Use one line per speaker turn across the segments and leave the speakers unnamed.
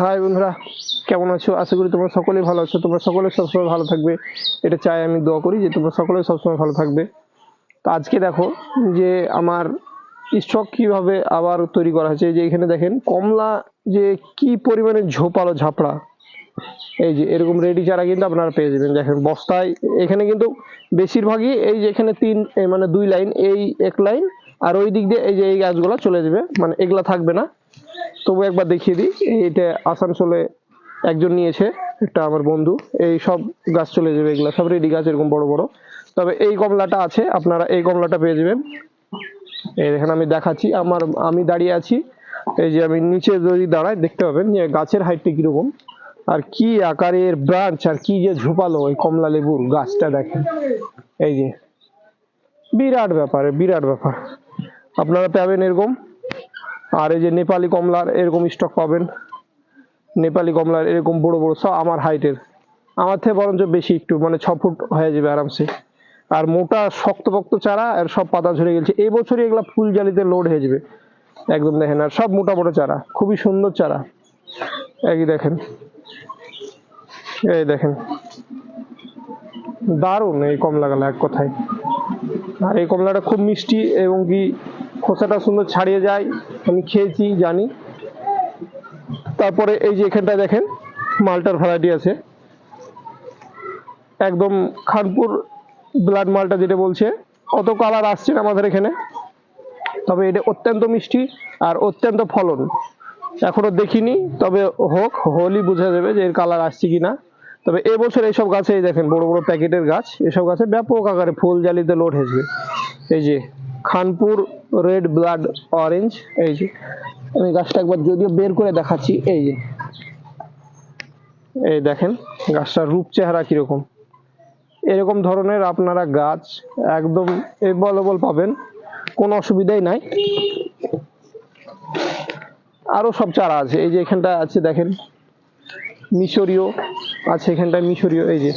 High বন্ধুরা, কেমন আছো? আশা করি তোমরা সকলেই ভালো আছো। তোমরা সকলে সবসময় ভালো থাকবে। এটা চাই আমি দোয়া করি যে তোমরা সকলে সবসময় ভালো থাকবে। তো আজকে দেখো যে আমার স্টক কীভাবে আবার তৈরি করা হয়েছে। যে এখানে দেখেন, কমলা যে কি পরিমাণে ঝোপালো ঝাপড়া। এই যে এরকম রেডি চারা কিন্তু আপনারা পেয়ে যাবেন। দেখেন বস্তায়, এখানে কিন্তু বেশিরভাগই এই যে এখানে তিন মানে দুই লাইন, এই এক লাইন, আর ওই দিক দিয়ে এই যে এই গাছগুলো চলে যাবে। মানে এগুলা থাকবে না। তবু একবার দেখিয়ে দিই, এইটা আসানসোলে একজন নিয়েছে, একটা আমার বন্ধু, এই সব গাছ চলে যাবে, এগুলো সব রেডি গাছ, এরকম বড় বড়। তবে এই কমলাটা আছে, আপনারা এই কমলাটা পেয়ে যাবেন। এই দেখেন, আমি দেখাচ্ছি, আমার, আমি দাঁড়িয়ে আছি, এই যে আমি নিচে যদি দাঁড়াই, দেখতে পাবেন যে গাছের হাইটটা কীরকম, আর কি আকারের ব্রাঞ্চ আর কি যে ঝোপালো ওই কমলা লেবুর গাছটা দেখেন। এই যে, বিরাট ব্যাপার বিরাট ব্যাপার। আপনারা পাবেন এরকম। আর এই যে নেপালি কমলার এরকম স্টক পাবেন। নেপালি কমলার এরকম বড় বড়, সব আমার হাইটের আমার থেকে বরঞ্চ বেশি একটু মানে ছ ফুট হয়ে যাবে আরামসে। আর মোটা শক্ত শক্তপোক্ত চারা, আর সব পাতা ঝরে গেছে। এই বছরই এগুলা ফুল জালিতে লোড হয়ে যাবে। একদম দেখেন, আর সব মোটা মোটা চারা, খুবই সুন্দর চারা। একই দেখেন, এই দেখেন। দারুণ এই কমলা গালা এক কথায়। আর এই কমলাটা খুব মিষ্টি এবং কি খোসাটা সুন্দর ছাড়িয়ে যায়, আমি খেয়েছি, জানি। তারপরে এই যে এখানটায় দেখেন, মালটার ভ্যারাইটি আছে। একদম খানপুর ব্লাড মালটা যেটা বলছে, অত কালার আসছে না আমাদের এখানে, তবে এটা অত্যন্ত মিষ্টি আর অত্যন্ত ফলন। এখনও দেখিনি, তবে হোক হলি বোঝা যাবে যে এর কালার আসছে কি না তবে এবছর এইসব গাছে দেখেন, বড় বড় প্যাকেটের গাছ, এসব গাছে ব্যাপক আকারে ফুল জালিতে লোড হয়েছে। এই যে, খানপুর রেড ব্লাড অরেঞ্জ এই যে। আমি গাছটা একবার যদিও বের করে দেখাচ্ছি, এই যে। এই দেখেন, গাছটার রূপ চেহারা কীরকম। এরকম ধরনের আপনারা গাছ একদম এভেলেবল পাবেন, কোনো অসুবিধাই নাই। আরও সব চারা আছে, এই যে এখানটা আছে, দেখেন। মিশরীয় আছে, এখানটায় মিশরীয়, এই যে।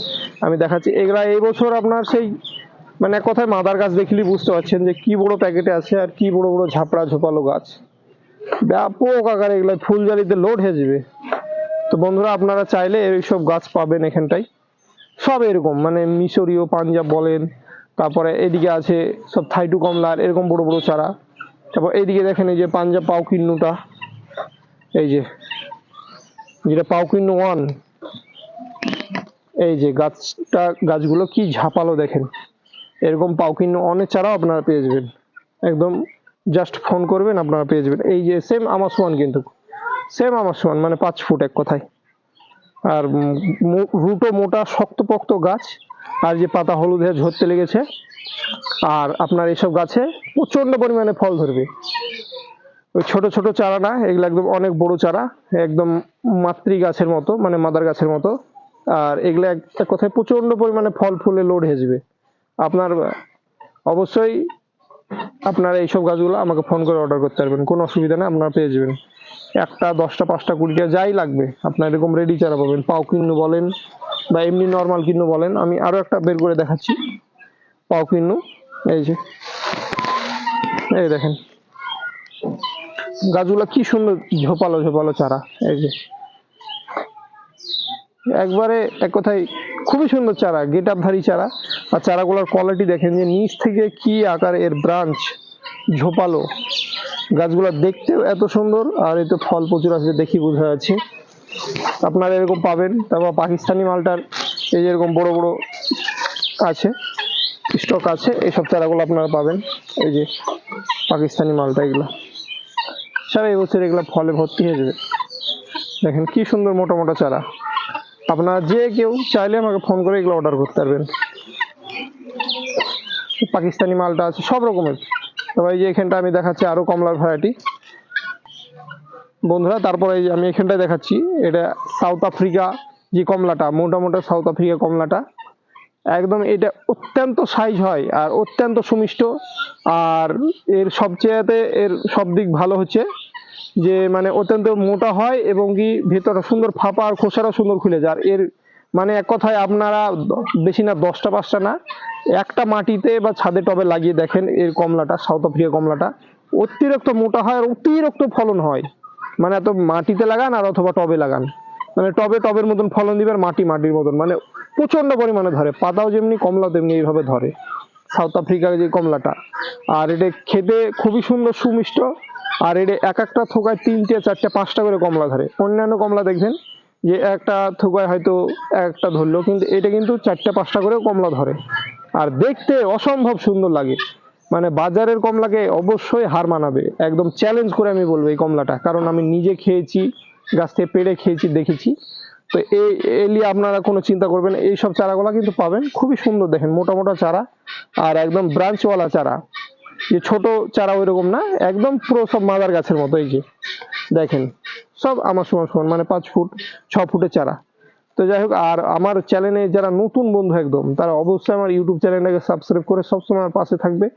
আমি দেখাচ্ছি, এগুলা এই বছর আপনার সেই মানে এক কথায় মাদার গাছ দেখলেই বুঝতে পারছেন যে কি বড় প্যাকেটে আছে আর কি বড় বড় ঝাপড়া ঝোপালো গাছ। ব্যাপক আকারে এগুলো ফুল জালিতে লোড হয়ে যাবে। তো বন্ধুরা, আপনারা চাইলে এইসব গাছ পাবেন এখানটায়। সব এরকম মানে মিশরীয় পাঞ্জাব বলেন, তারপরে এদিকে আছে সব থাইটু কমলার, এরকম বড় বড় চারা। তারপর এইদিকে দেখেন এই যে পাঞ্জাব পাউকিন্নুটা এই যে, যেটা পাউকিন্নু ওয়ান এই যে গাছটা, গাছগুলো কি ঝাপালো দেখেন। এরকম পাউকিন্নু অনেক চারাও আপনারা পেয়ে যাবেন। একদম জাস্ট ফোন করবেন, আপনারা পেয়ে যাবেন। এই যে সেম আমার সমান কিন্তু। সেম আমার সমান মানে পাঁচ ফুট এক কথায়। আর রুটো মোটা শক্তপোক্ত গাছ। আর যে পাতা হলুদ হয়ে ঝরতে লেগেছে। আর আপনার এইসব গাছে প্রচণ্ড পরিমাণে ফল ধরবে। ওই ছোট ছোট চারা না, এগুলো একদম অনেক বড় চারা। একদম মাতৃ গাছের মতো মানে মাদার গাছের মতো। আর এগুলো এক কথায় প্রচণ্ড পরিমাণে ফল ফুলে লোড হয়ে যাবে। আপনার, অবশ্যই আপনারা এইসব গাছগুলো আমাকে ফোন করে অর্ডার করতে পারবেন। কোনো অসুবিধা নেই, আপনারা পেয়ে যাবেন। একটা, দশটা, পাঁচটা, কুড়িটা, যাই লাগবে, আপনার এরকম রেডি চারা পাবেন। পাও কিন্নু বলেন বা এমনি নর্মাল কিন্নু বলেন, আমি আরও একটা বের করে দেখাচ্ছি। পাও কিন্নু, এই যে, এই দেখেন। গাছগুলো কি সুন্দর ঝোপালো ঝোপালো চারা, এই যে। একবারে এক কথায় খুবই সুন্দর চারা গেট ধারী চারা। আর চারাগুলোর কোয়ালিটি দেখেন যে নিচ থেকে কি আকার এর ব্রাঞ্চ ঝোপালো। গাছগুলো দেখতেও এত সুন্দর, আর এতে ফল প্রচুর আছে দেখি বোঝা যাচ্ছে। আপনারা এরকম পাবেন, তারপর পাকিস্তানি মালটার এই যে এরকম বড় বড় আছে স্টক আছে এইসব চারাগুলো আপনারা পাবেন। এই যে পাকিস্তানি মালটা এগুলো। সারা এবছর এগুলো ফলে ভর্তি হয়ে যাবে। দেখেন কি সুন্দর মোটা মোটা চারা। আপনারা যে কেউ চাইলে আমাকে ফোন করে এগুলো অর্ডার করতে পারবেন। পাকিস্তানি মালটা আছে, সব রকমের। তবে এই যে এখানটা আমি দেখাচ্ছি আরও কমলার ভ্যারাইটি বন্ধুরা, তারপরে আমি এখানটায় দেখাচ্ছি, এটা সাউথ আফ্রিকা যে কমলাটা মোটা মোটা সাউথ আফ্রিকা কমলাটা। একদম এটা অত্যন্ত সাইজ হয় আর অত্যন্ত সুমিষ্ট। আর এর সবচেয়েতে এর সব দিক ভালো হচ্ছে যে মানে অত্যন্ত মোটা হয় এবং কি ভেতরটা সুন্দর ফাঁপা আর খোসাটা সুন্দর খুলে যায়। আর এর মানে এক কথায় আপনারা বেশি না, দশটা পাঁচটা না একটা মাটিতে বা ছাদে টবে লাগিয়ে দেখেন এর কমলাটা, সাউথ আফ্রিকা কমলাটা। অতিরিক্ত মোটা হয় আর অতিরিক্ত ফলন হয়। মানে এত মাটিতে লাগান আর অথবা টবে লাগান। মানে টবে টবের মতন ফলন দিবে আর মাটি মাটির মতন। মানে প্রচণ্ড পরিমাণে ধরে। পাতাও যেমনি কমলা তেমনি এইভাবে ধরে। সাউথ আফ্রিকার যে কমলাটা। আর এটা খেতে খুবই সুন্দর, সুমিষ্ট। আর এটা এক একটা থোকায় তিনটে, চারটে, পাঁচটা করে কমলা ধরে। অন্যান্য কমলা দেখবেন যে একটা থোকায় হয়তো একটা ধরলো, কিন্তু এটা কিন্তু চারটে, পাঁচটা করে কমলা ধরে। আর দেখতে অসম্ভব সুন্দর লাগে। মানে বাজারের কমলাকে অবশ্যই হার মানাবে। একদম চ্যালেঞ্জ করে আমি বলব এই কমলাটা। কারণ আমি নিজে খেয়েছি, গাছ থেকে পেড়ে খেয়েছি, দেখেছি। তো এই নিয়ে আপনারা কোনো চিন্তা করবেন এই সব চারাগুলো কিন্তু পাবেন। খুবই সুন্দর দেখেন, মোটা মোটা চারা আর একদম ব্রাঞ্চওয়ালা চারা। যে ছোট চারা ওইরকম না, একদম পুরো সব মাদার গাছের মতো এই যে। দেখেন, সব আমার সমান সমান মানে পাঁচ ফুট, ছ ফুটের চারা। তো যাই হোক, আর আমার চ্যানেলে যারা নতুন বন্ধু একদম, তারা অবশ্যই আমার ইউটিউব চ্যানেলটাকে সাবস্ক্রাইব করে সবসময় আমার পাশে থাকবে।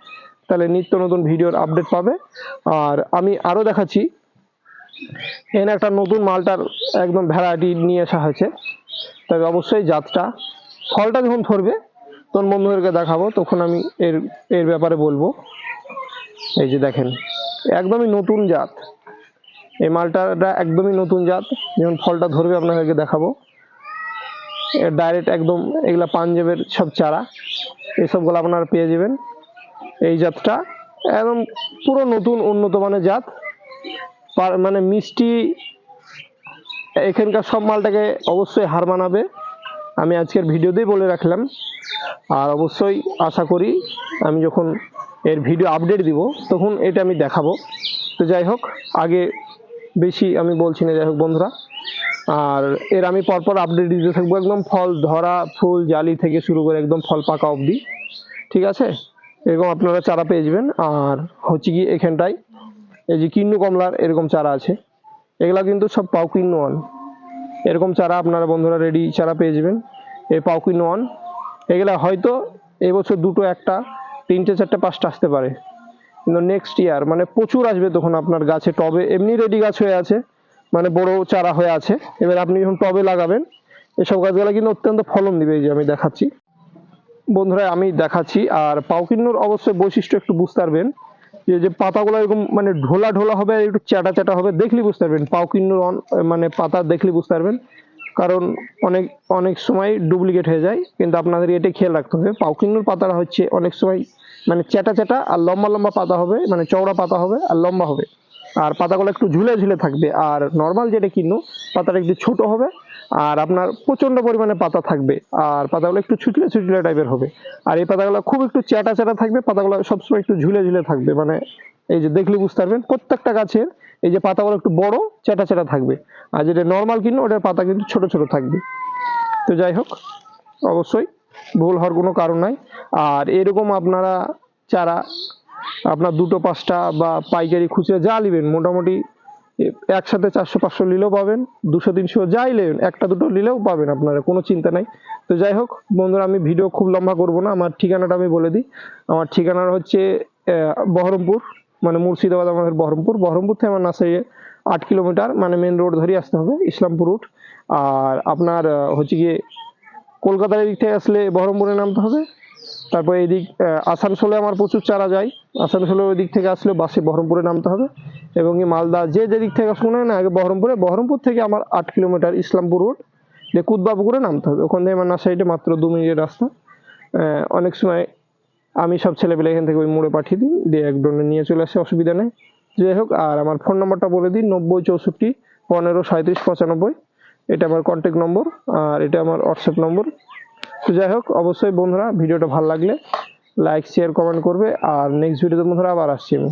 তাহলে নিত্য নতুন ভিডিওর আপডেট পাবে। আর আমি আরও দেখাচ্ছি এখানে একটা নতুন মালটার একদম ভ্যারাইটি নিয়ে আসা হয়েছে। তবে অবশ্যই জাতটা, ফলটা যখন ধরবে, তখন বন্ধুদেরকে দেখাবো, তখন আমি এর এর ব্যাপারে বলব। এই যে দেখেন, একদমই নতুন জাত। এই মালটাটা একদমই নতুন জাত। যখন ফলটা ধরবে, আপনাদেরকে দেখাবো। ডাইরেক্ট একদম এগুলা পাঞ্জাবের সব চারা। এসবগুলো আপনারা পেয়ে যাবেন। এই জাতটা একদম পুরো নতুন উন্নত মানের জাত। মানে মিষ্টি এখানকার সব মালটাকে অবশ্যই হার মানাবে। আমি আজকের ভিডিওতেই বলে রাখলাম। আর অবশ্যই আশা করি আমি যখন এর ভিডিও আপডেট দিব, তখন এটা আমি দেখাবো। তো যাই হোক, আগে বেশি আমি বলছি না, যাই হোক বন্ধুরা। আর এর আমি পরপর আপডেট দিতে থাকব একদম ফল ধরা, ফুল, জালি থেকে শুরু করে একদম ফল পাকা অবধি। ঠিক আছে? এরকম আপনারা চারা পেয়ে যাবেন। আর হচ্ছে কি এখানটায়, এই যে কিন্নু কমলার এরকম চারা আছে। এগুলা কিন্তু সব পাউকিন্ন ওয়ান। এরকম চারা আপনারা বন্ধুরা রেডি চারা পেয়ে যাবেন। এই পাউকিন্ন ওয়ান। এগুলা হয়তো এবছর দুটো, একটা, তিনটে, চারটে, পাঁচটা আসতে পারে। কিন্তু নেক্সট ইয়ার মানে প্রচুর আসবে তখন আপনার গাছে, টবে। এমনি রেডি গাছ হয়ে আছে। মানে বড় চারা হয়ে আছে। এবার আপনি যখন টবে লাগাবেন, এসব গাছগুলো কিন্তু অত্যন্ত ফলন দিবে এই যে আমি দেখাচ্ছি। বন্ধুরা, আমি দেখাচ্ছি, আর পাউকিন্নুর অবশ্যই বৈশিষ্ট্য একটু বুঝতে পারবেন। যে যে পাতাগুলো এরকম মানে ঢোলা ঢোলা হবে একটু চ্যাটা চ্যাটা হবে, দেখলেই বুঝতে পারবেন। পাউকিন্নুর মানে পাতা দেখলেই বুঝতে পারবেন। কারণ অনেক অনেক সময় ডুপ্লিকেট হয়ে যায়, কিন্তু আপনাদের এটা খেয়াল রাখতে হবে। পাউকিন্নুর পাতাটা হচ্ছে অনেক সময় মানে চ্যাটা চ্যাটা আর লম্বা লম্বা পাতা হবে মানে চওড়া পাতা হবে আর লম্বা হবে। আর পাতাগুলো একটু ঝুলে ঝুলে থাকবে। আর নর্মাল যেটা কিনো, পাতাটা একটু ছোট হবে, আর আপনার প্রচণ্ড পরিমাণে পাতা থাকবে, আর পাতাগুলো একটু ছুটলে ছুটলে টাইপের হবে। আর এই পাতাগুলো খুব একটু চ্যাটা চ্যাটা থাকবে, পাতাগুলো সবসময় একটু ঝুলে ঝুলে থাকবে। মানে এই যে দেখলে বুঝতে পারবেন, প্রত্যেকটা গাছের এই যে পাতাগুলো একটু বড়, চ্যাটা চ্যাটা থাকবে। আর যেটা নর্মাল কিনো, ওটার পাতা কিন্তু ছোট ছোট থাকবে। তো যাই হোক, অবশ্যই ভুল হওয়ার কোনো কারণ নাই। আর এরকম আপনারা চারা আপনার দুটো পাঁচটা বা পাইকারি খুচরা যা নেবেন, মোটামুটি একসাথে চারশো পাঁচশো নিলেও পাবেন, দুশো তিনশো যাই নেবেন, একটা দুটো নিলেও পাবেন আপনারা, কোনো চিন্তা নাই। তো যাই হোক, বন্ধুরা, আমি ভিডিও খুব লম্বা করব না, আমার ঠিকানাটা আমি বলে দিই। আমার ঠিকানা হচ্ছে বহরমপুর মানে মুর্শিদাবাদ আমাদের বহরমপুর। বহরমপুর থেকে আমার নার্সারি আট কিলোমিটার মানে মেন রোড ধরে আসতে হবে, ইসলামপুর রুট আর আপনার হচ্ছে গিয়ে কলকাতার দিক থেকে আসলে বহরমপুরে নামতে হবে তারপর এদিক আসানসোলে আমার প্রচুর চারা যায়। আসানসোলে ওই দিক থেকে আসলে বাসে বহরমপুরে নামতে হবে। এবং এই মালদা যে যেদিক থেকে শুনে না, আগে বহরমপুরে, বহরমপুর থেকে আমার আট কিলোমিটার ইসলামপুর রোড, যে কুদবাপুকুরে নামতে হবে। ওখান থেকে আমার নার্সারিতে মাত্র দু মিনিটের রাস্তা। অনেক সময় আমি সব ছেলেপেলে এখান থেকে ওই মোড়ে পাঠিয়ে দিই, দিয়ে এক ড্রোনে নিয়ে চলে আসে, অসুবিধা নেই। যাই হোক, আর আমার ফোন নম্বরটা বলে দিই, নব্বই চৌষট্টি পনেরো সাঁত্রিশ পঁচানব্বই। এটা আমার কন্ট্যাক্ট নম্বর আর এটা আমার হোয়াটসঅ্যাপ নম্বর তো যাই হোক, অবশ্যই বন্ধুরা, ভিডিওটা ভালো লাগলে লাইক শেয়ার কমেন্ট করবে। আর নেক্সট ভিডিওতে বন্ধুরা আবার আসছি আমি।